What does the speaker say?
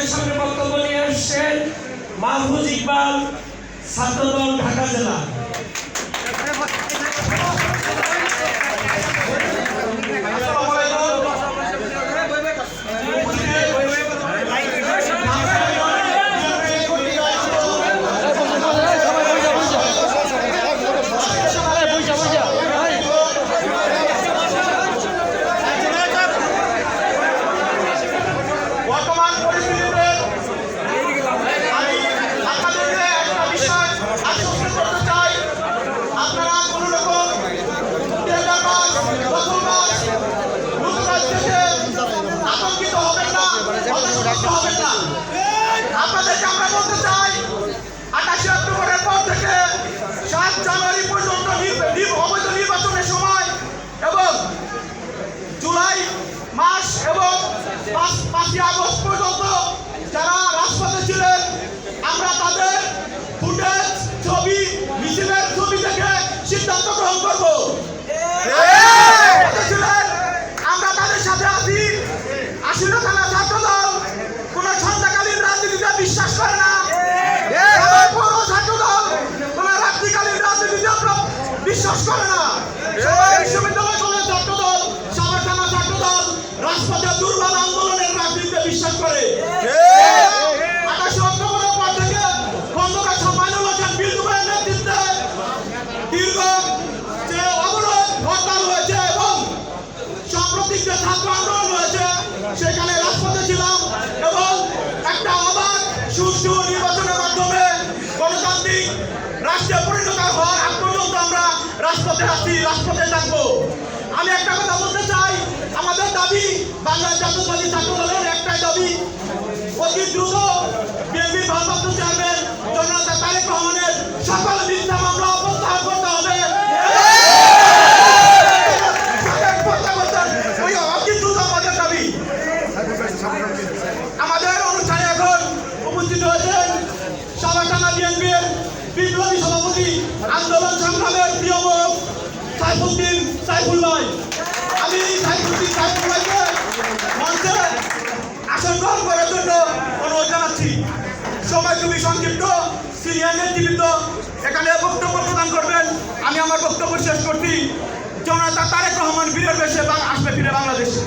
আপনাদের সামনে বক্তব্য নিয়ে আসছেন মাহফুজ ইকবাল ছাত্রদল ঢাকা জেলা। জানুয়ারি পর্যন্ত অবৈধ নির্বাচনের সময় এবং জুলাই মাস এবং পাঁচই আগস্ট পর্যন্ত যারা রাজপথে ছিলেন আমরা তাদের ফুটেজ ছবি মিছিলের ছবি দেখে সিদ্ধান্ত গ্রহণ করব। আমরা তাদের সাথে আছি। আসলে থানা বিশ্বাস করে না। বিশ্ববিদ্যালয় কলেজ ছাত্রদল সবার থানা ছাত্রদল রাজপথে দুর্বল আন্দোলনের রাজনীতিতে বিশ্বাস করে। আঠাশে অক্টোবরের পর থেকে খন্দকার সম্মানুল হোসেন বিলদুমের নেতৃত্বে দীর্ঘ যে হয়েছে এবং সাম্প্রতিক ছাত্র আন্দোলন হয়েছে সেখানে রাজপথে ছিলাম এবং একটা অবাধ সুষ্ঠু নির্বাচনের মাধ্যমে গণতান্ত্রিক রাষ্ট্রে পরিণত হওয়ার আগ পর্যন্ত আমরা রাজপথে আছি রাজপথে থাকব। আমি একটা কথা বলতে চাই আমাদের দাবি বাংলার জাতীয়তাবাদী ছাত্র আন্দোলন সংগ্রামের প্রিয় মুখ সাইফুদ্দিন সাইফুল ভাই। আমি সাইফুদ্দিন সাইফুল ভাইকে মঞ্চে আসন গ্রহণ করার জন্য অনুরোধ জানাচ্ছি। সময় খুবই সংক্ষিপ্ত সিনিয়র নেতৃবৃন্দ এখানে বক্তব্য প্রদান করবেন। আমি আমার বক্তব্য শেষ করছি। জনতা তারেক রহমান বীরের বেশে আসবে ফিরে বাংলাদেশে।